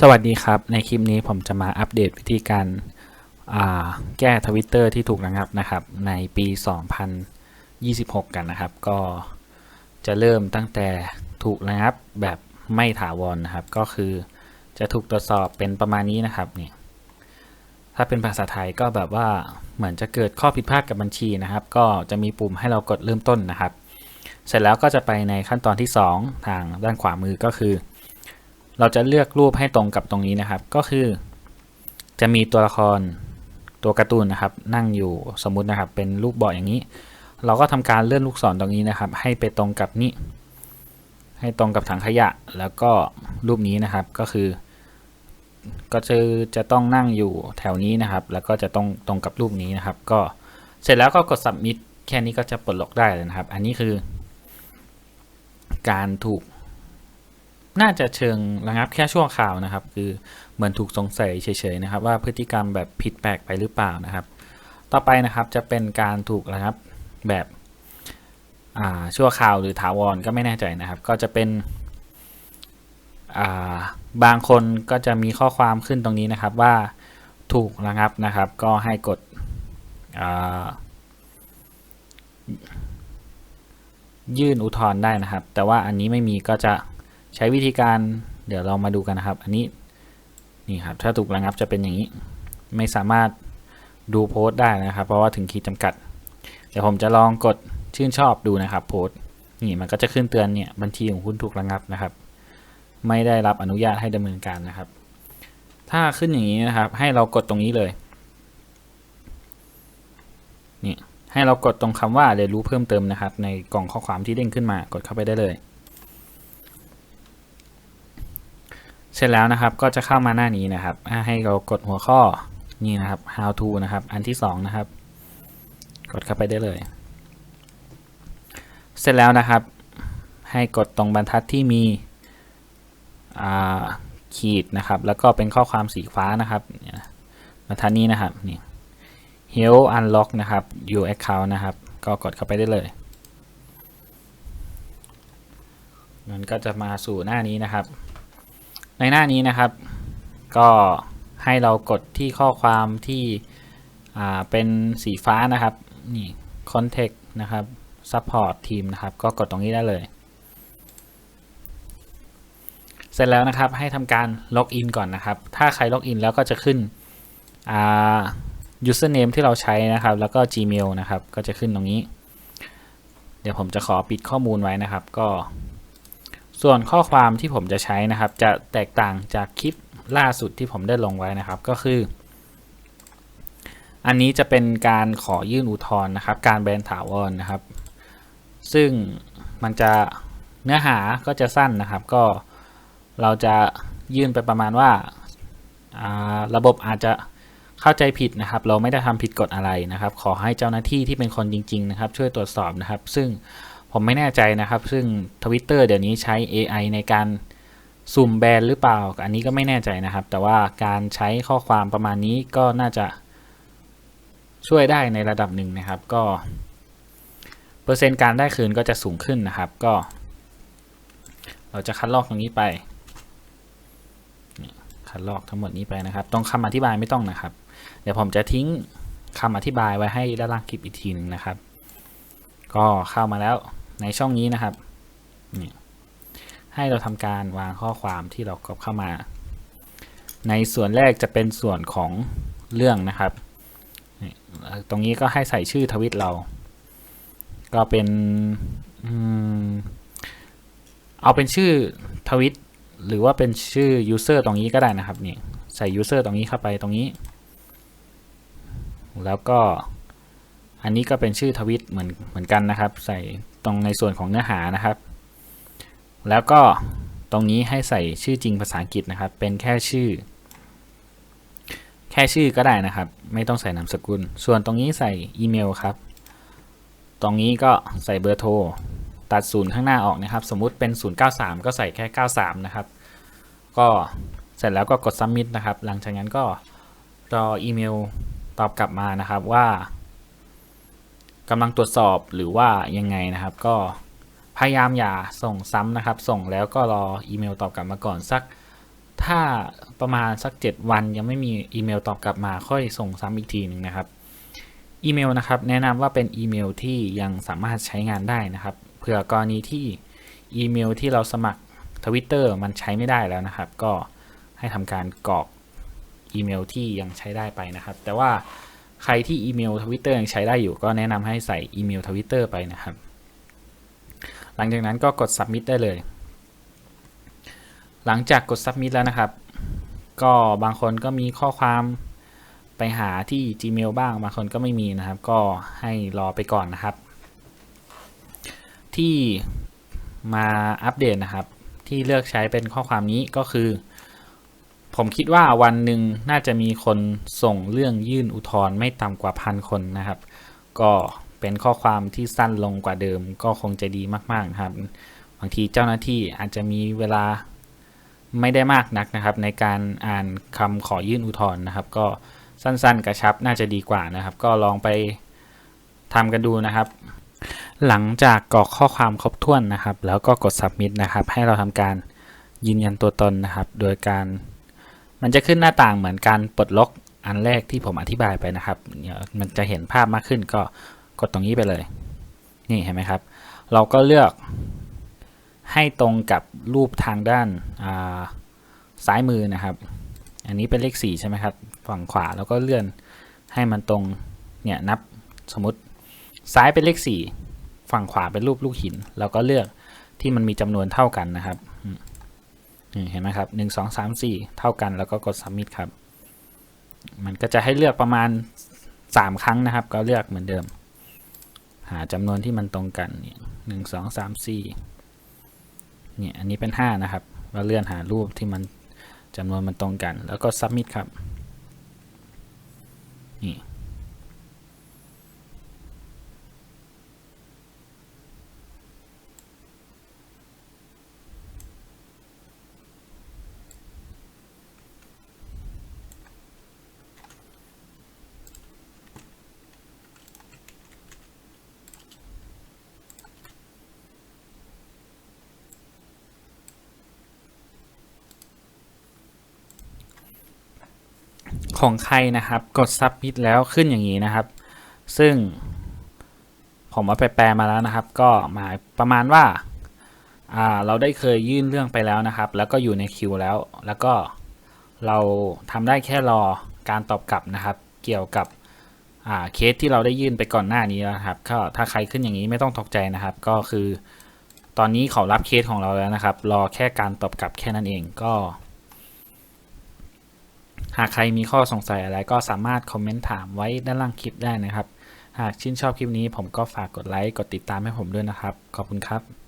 สวัสดีครับ ในคลิปนี้ผมจะมาอัปเดตวิธีการาแก้ทวิตเตอร์ที่ถูกระงับนะครับ ในปี 2026 กันนะครับ ก็จะเริ่มตั้งแต่ถูกระงับแบบไม่ถาวรนะครับ ก็คือจะถูกตรวจสอบเป็นประมาณนี้นะครับเนี่ยถ้าเป็นภาษาไทยก็แบบว่าเหมือนจะเกิดข้อผิดพลาดกับบัญชีนะครับ ก็จะมีปุ่มให้เรากดเริ่มต้นนะครับ เสร็จแล้วก็จะไปในขั้นตอนที่ 2 ทางด้านขวามือก็คือ เราจะเลือกรูปให้ตรงกับตรงนี้นะครับ ก็คือ จะมีตัวละครตัวการ์ตูนนะครับ นั่งอยู่สมมุตินะครับ เป็นรูปเบาะอย่างนี้ เราก็ทำการเลื่อนลูกศรตรงนี้นะครับ ให้ไปตรงกับนี้ ให้ตรงกับถังขยะ แล้วก็รูปนี้นะครับก็คือ ก็จะจะต้องนั่งอยู่แถวนี้นะครับ แล้วก็จะต้องตรงกับรูปนี้นะครับ ก็เสร็จแล้วก็กด submit แค่นี้ก็จะปลดล็อกได้เลยนะครับ อันนี้คือ การถูก น่าจะเชิงระงับแค่ชั่วคราวนะครับ คือเหมือนถูกสงสัยเฉยๆนะครับ ว่าพฤติกรรมแบบผิดแปลกไปหรือเปล่านะครับ ต่อไปนะครับจะเป็นการถูกระงับแบบอ่าชั่วคราวหรือถาวรก็ไม่แน่ใจนะครับ ก็จะเป็นอ่าบางคนก็จะมีข้อความขึ้นตรงนี้นะครับว่าถูกระงับนะครับ ก็ให้กดอ่ายื่นอุทธรณ์ได้นะครับ แต่ว่าอันนี้ไม่มีก็จะ ใช้วิธีการเดี๋ยวเรามาดูกันนะครับ อันนี้นี่ครับถ้าถูกระงับจะเป็นอย่างนี้ ไม่สามารถดูโพสต์ได้นะครับ เพราะว่าถึงขีดจำกัดเดี๋ยวผมจะลองกดชื่นชอบดูนะครับโพสต์นี่มันก็จะขึ้นเตือนเนี่ยบัญชีของคุณถูกระงับนะครับ ไม่ได้รับอนุญาตให้ดำเนินการนะครับ ถ้าขึ้นอย่างนี้นะครับ ให้เรากดตรงนี้เลยนี่ให้เรากดตรงคำว่าเรียนรู้เพิ่มเติมนะครับ ในกล่องข้อความที่เด้งขึ้นมากดเข้าไปได้เลย เสร็จแล้วนะครับก็จะเข้ามาหน้านี้นะครับให้เรากดหัวข้อนี่นะครับ how to นะครับ อันที่2นะครับ กดเข้าไปได้เลย เสร็จแล้วนะครับ ให้กดตรงบรรทัดที่มีขีดนะครับ แล้วก็เป็นข้อความสีฟ้านะครับบรรทัดนี้นะครับนี่ help unlock นะครับ your account นะครับ ก็กดเข้าไปได้เลยมันก็จะมาสู่หน้านี้นะครับ ในหน้านี้นะครับ ก็ให้เรากดที่ข้อความที่เป็นสีฟ้านะครับ นี่ context นะครับ support team นะครับ ก็กดตรงนี้ได้เลย เสร็จแล้วนะครับให้ทำการล็อกอินก่อนนะครับ ถ้าใครล็อกอินแล้วก็จะขึ้น username ที่เราใช้นะครับ แล้วก็ gmail นะครับ ก็จะขึ้นตรงนี้ เดี๋ยวผมจะขอปิดข้อมูลไว้นะครับ ก็ ส่วนข้อความที่ผมจะใช้นะครับ จะแตกต่างจากคลิปล่าสุดที่ผมได้ลงไว้นะครับก็คือ อันนี้จะเป็นการขอยื่นอุทธรณ์นะครับ การแบนถาวรนะครับ ซึ่งมันจะเนื้อหาก็จะสั้นนะครับ ก็เราจะยื่นไปประมาณว่าระบบอาจจะเข้าใจผิดนะครับ เราไม่ได้ทำผิดกฎอะไรนะครับ ขอให้เจ้าหน้าที่ที่เป็นคนจริง ๆ นะครับ ช่วยตรวจสอบนะครับ ซึ่ง ผมไม่แน่ใจนะครับ ซึ่ง Twitter เดี๋ยวนี้ใช้ AI ในการสุ่มแบนหรือเปล่า อันนี้ก็ไม่แน่ใจนะครับ แต่ว่าการใช้ข้อความประมาณนี้ก็น่าจะช่วยได้ในระดับหนึ่งนะครับ ก็ เปอร์เซ็นต์การได้คืนก็จะสูงขึ้นนะครับ ก็ เราจะคัดลอกตรงนี้ไป คัดลอกทั้งหมดนี้ไปนะครับต้องคำอธิบายไม่ต้องนะครับ เดี๋ยวผมจะทิ้งคำอธิบายไว้ให้ด้านล่างคลิปอีกทีหนึ่งนะครับ ก็เข้ามาแล้ว ในช่องนี้นะครับนี่ให้เราทำการวางข้อความที่เรากรอบเข้ามา ในส่วนแรกจะเป็นส่วนของเรื่องนะครับ ตรงนี้ก็ให้ใส่ชื่อทวิตเรา ก็เป็นเอาเป็นชื่อทวิตหรือว่าเป็นชื่อ user ตรงนี้ก็ได้นะครับนี่ใส่ user ตรงนี้เข้าไปตรงนี้ แล้วก็อันนี้ก็เป็นชื่อทวิตเหมือนเหมือนกันนะครับ ใส่ ตรงในส่วนของเนื้อหานะครับ แล้วก็ตรงนี้ให้ใส่ชื่อจริงภาษาอังกฤษนะครับ เป็นแค่ชื่อ แค่ชื่อก็ได้นะครับ ไม่ต้องใส่นามสกุล ส่วนตรงนี้ใส่อีเมลครับ ตรงนี้ก็ใส่เบอร์โทร ตัดศูนย์ข้างหน้าออกนะครับ สมมุติเป็น 093 ก็ใส่แค่ 93 นะครับ ก็เสร็จแล้วก็กด submit นะครับ หลังจากนั้นก็รออีเมลตอบกลับมานะครับว่า กำลังตรวจสอบหรือว่ายังไงนะครับ ก็พยายามอย่าส่งซ้ำนะครับ ส่งแล้วก็รออีเมลตอบกลับมาก่อนสัก ถ้าประมาณสัก 7 วันยังไม่มีอีเมลตอบกลับมาค่อยส่งซ้ำอีกทีหนึ่งนะครับอีเมลนะครับแนะนำว่าเป็นอีเมลที่ยังสามารถใช้งานได้นะครับเผื่อกรณีที่อีเมลที่เราสมัครทวิตเตอร์มันใช้ไม่ได้แล้วนะครับ ก็ให้ทำการกรอกอีเมลที่ยังใช้ได้ไปนะครับ แต่ว่า ใครที่อีเมลทวิตเตอร์ยังใช้ได้อยู่ ก็แนะนำให้ใส่อีเมลทวิตเตอร์ไปนะครับ หลังจากนั้นก็กด submit ได้เลย หลังจากกด submit แล้วนะครับ ก็บางคนก็มีข้อความไปหาที่ Gmail บ้าง บางคนก็ไม่มีนะครับ ก็ให้รอไปก่อนนะครับ ที่มาอัปเดตนะครับ ที่เลือกใช้เป็นข้อความนี้ก็คือ ผมคิดว่าวันหนึ่งน่าจะมีคนส่งเรื่องยื่นอุทธรณ์ไม่ต่ำกว่าพันคนนะครับ ก็เป็นข้อความที่สั้นลงกว่าเดิม ก็คงจะดีมากๆนะครับ บางทีเจ้าหน้าที่อาจจะมีเวลาไม่ได้มากนักนะครับ ในการอ่านคำขอยื่นอุทธรณ์นะครับ ก็สั้นๆ กระชับน่าจะดีกว่านะครับ ก็ลองไปทำกันดูนะครับ หลังจากกรอกข้อความครบถ้วนนะครับ แล้วก็กด submit นะครับ ให้เราทำการยืนยันตัวตนนะครับ โดยการ มันจะขึ้นหน้าต่างเหมือนการปลดล็อกอันแรกที่ผมอธิบายไปนะครับเดี๋ยวมันจะเห็นภาพมากขึ้นก็กดตรงนี้ไปเลย นี่เห็นไหมครับ เราก็เลือกให้ตรงกับรูปทางด้านซ้ายมือนะครับ อันนี้เป็นเลข4ใช่ไหมครับ ฝั่งขวาแล้วก็เลื่อนให้มันตรง เนี่ยนับสมมติซ้ายเป็นเลข 4 ฝั่งขวาเป็นรูปลูกหินเราก็เลือกที่มันมีจำนวนเท่ากันนะครับ นี่เห็นไหมครับหนึ่งสองสามสี่เท่ากันแล้วก็กด submit ครับ มันก็จะให้เลือกประมาณ3ครั้งนะครับ ก็เลือกเหมือนเดิม หาจำนวนที่มันตรงกันเนี่ยหนึ่งสองสามสี่เนี่ยอันนี้เป็น5นะครับก็เลื่อนหารูปที่มันจำนวนมันตรงกัน แล้วก็ submit ครับนี่ ของใครนะครับ กด submit แล้วขึ้นอย่างนี้นะครับ ซึ่งผมเอาไปแปลมาแล้วนะครับ ก็หมายประมาณว่าาเราได้เคยยื่นเรื่องไปแล้วนะครับ แล้วก็อยู่ในคิวแล้ว แล้วก็เราทำได้แค่รอการตอบกลับนะครับ เกี่ยวกับเคสที่เราได้ยื่นไปก่อนหน้านี้นะครับก็ถ้าใครขึ้นอย่างนี้ไม่ต้องตกใจนะครับ ก็คือ ตอนนี้เขารับเคสของเราแล้วนะครับ รอแค่การตอบกลับแค่นั้นเองก็ หากใครมีข้อสงสัยอะไรก็สามารถคอมเมนต์ถามไว้ด้านล่างคลิปได้นะครับ หากชื่นชอบคลิปนี้ผมก็ฝากกดไลค์ กดติดตามให้ผมด้วยนะครับ ขอบคุณครับ